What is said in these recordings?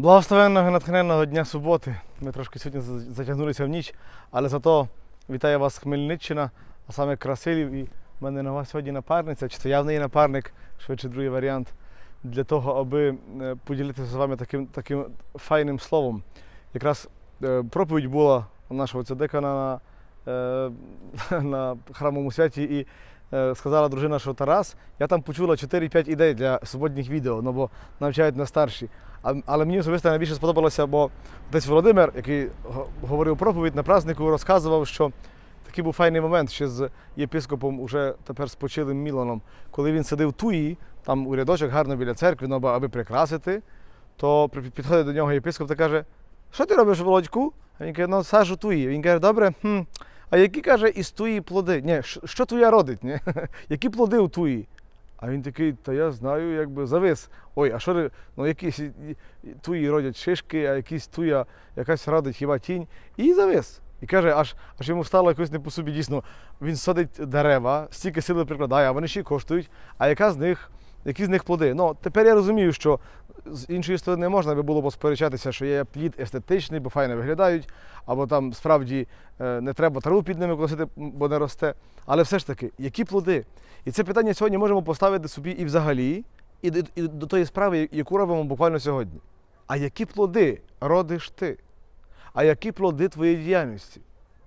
Благословенного натхненного дня суботи. Ми трошки сьогодні затягнулися в ніч, але зато вітаю вас Хмельниччина, а саме Красилів. І в мене нова сьогодні напарниця, чи то я в неї напарник, швидше другий варіант, для того, аби е, поділитися з вами таким, таким файним словом. Якраз е, проповідь була у нашого цедека на, е, на храмовому святі і сказала дружина, що Тарас, я там почула 4-5 ідей для суботніх відео, ну бо навчають на старші. Але мені особисто найбільше сподобалося, бо десь Володимир, який говорив проповідь на празднику, розказував, що такий був файний момент ще з єпископом, уже тепер спочилим Міланом, коли він сидив туї, там у рядочок гарно біля церкви, ну, аби прикрасити, то підходить до нього єпископ та каже: Що ти робиш, Володьку? А він каже, ну сажу туї. Він каже, добре, хм, а які каже із туї плоди? Ні, що- туя родить? Ні? Які плоди у туї? А він такий, та я знаю, якби завис. Ой, а що ну якісь туї родять шишки, а якісь туя якась родить хіба тінь. І завис. І каже, аж, аж йому стало якось не по собі дійсно. Він садить дерева, стільки сили прикладає, а вони ще й коштують. А яка з них, які з них плоди? Ну, тепер я розумію, що з іншої сторони можна би було посперечатися, що є плід естетичний, бо файно виглядають, або там справді е, не треба траву під ними косити, бо не росте. Але все ж таки, які плоди? І це питання сьогодні можемо поставити собі і взагалі, і, до- і до тої справи, яку робимо буквально сьогодні. А які плоди родиш ти? А які плоди твоєї діяльності?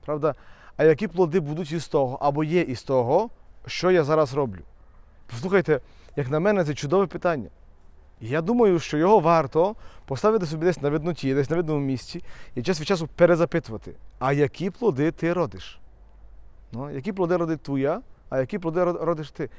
Правда? А які плоди будуть із того, або є із того, що я зараз роблю? Послухайте, як на мене, це чудове питання. Я думаю, що його варто поставити собі десь на видноті, десь на видному місці, і час від часу перезапитувати, а які плоди ти родиш? Ну, які плоди родить твоя, а які плоди родиш ти?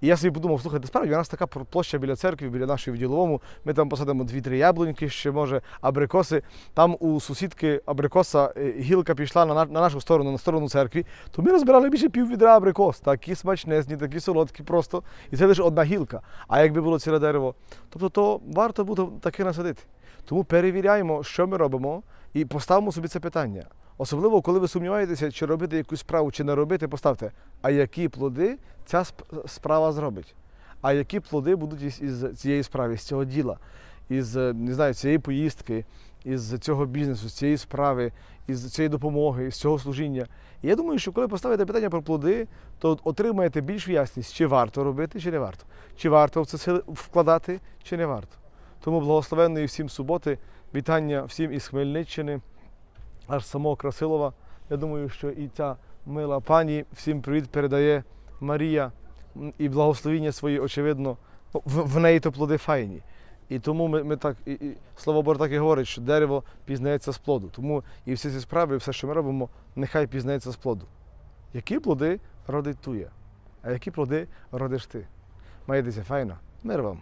І я собі подумав, слухайте, справді, у нас така площа біля церкви, біля нашої в діловому. Ми там посадимо дві-три яблуньки, ще може абрикоси. Там у сусідки абрикоса е, гілка пішла на на нашу сторону, на сторону церкви. То ми розбирали більше пів відра абрикос. Такі смачнезні, такі солодкі просто. І це лише одна гілка. А якби було ціле дерево, тобто то варто буде таке насадити. Тому перевіряємо, що ми робимо, і поставимо собі це питання. Особливо, коли ви сумніваєтеся, чи робити якусь справу, чи не робити, поставте, а які плоди ця справа зробить. А які плоди будуть із, із цієї справи, з цього діла, із не знаю, цієї поїздки, із цього бізнесу, з цієї справи, із цієї допомоги, з цього служіння. І я думаю, що коли поставите питання про плоди, то отримаєте більшу ясність, чи варто робити, чи не варто. Чи варто в це сили вкладати, чи не варто. Тому благословенної всім суботи, вітання всім із Хмельниччини, аж самого Красилова. Я думаю, що і ця мила пані всім привіт передає Марія і благословіння свої, очевидно, ну, в, неї то плоди файні. І тому ми, ми так, і, і, слово Боже так і говорить, що дерево пізнається з плоду. Тому і всі ці справи, все, що ми робимо, нехай пізнається з плоду. Які плоди родить туя, а які плоди родиш ти? Маєтеся файно. Мир вам.